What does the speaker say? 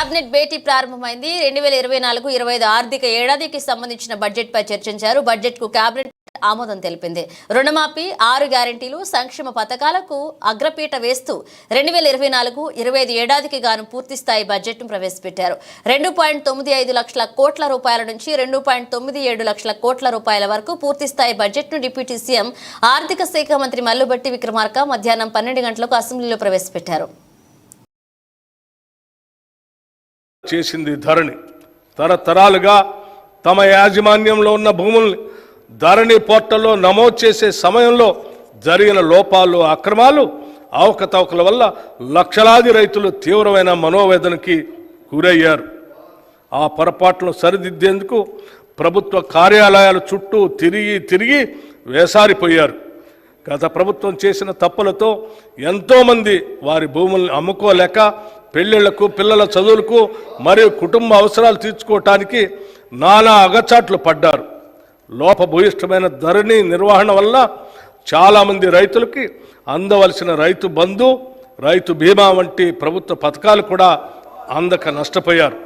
Cabinet భేటీ ప్రారంభమైంది. రెండు వేల ఇరవై నాలుగు ఇరవై ఐదు ఆర్థిక ఏడాదికి సంబంధించిన బడ్జెట్ పై చర్చించారు. బడ్జెట్కు కేబినెట్ ఆమోదం తెలిపింది. రుణమాఫీ ఆరు గ్యారంటీలు సంక్షేమ పథకాలకు అగ్రపీట వేస్తూ రెండు వేల ఇరవై నాలుగు ఇరవై ఐదు ఏడాదికి గాను పూర్తి స్థాయి బడ్జెట్ను ప్రవేశపెట్టారు. రెండు పాయింట్ తొమ్మిది ఐదు లక్షల కోట్ల రూపాయల నుంచి రెండు పాయింట్ తొమ్మిది ఏడు లక్షల కోట్ల రూపాయల వరకు పూర్తి స్థాయి బడ్జెట్ను డిప్యూటీ సీఎం ఆర్థిక శాఖ మంత్రి మల్లుబట్టి విక్రమార్క మధ్యాహ్నం పన్నెండు గంటలకు అసెంబ్లీలో ప్రవేశపెట్టారు. చేసింది ధరణి. తరతరాలుగా తమ యాజమాన్యంలో ఉన్న భూముల్ని ధరణి పోర్టల్లో నమోదు చేసే సమయంలో జరిగిన లోపాలు అక్రమాలు అవకతవకల వల్ల లక్షలాది రైతులు తీవ్రమైన మనోవేదనకి గురయ్యారు. ఆ పొరపాట్లను సరిదిద్దేందుకు ప్రభుత్వ కార్యాలయాల చుట్టూ తిరిగి తిరిగి వేసారిపోయారు. గత ప్రభుత్వం చేసిన తప్పులతో ఎంతోమంది వారి భూముల్ని అమ్ముకోలేక పెళ్ళిళ్ళకు పిల్లల చదువులకు మరియు కుటుంబ అవసరాలు తీర్చుకోవటానికి నానా అగచాట్లు పడ్డారు. లోపభూయిష్టమైన ధరణి నిర్వహణ వల్ల చాలామంది రైతులకి అందవలసిన రైతు బంధు రైతు బీమా వంటి ప్రభుత్వ పథకాలు కూడా అందక నష్టపోయారు.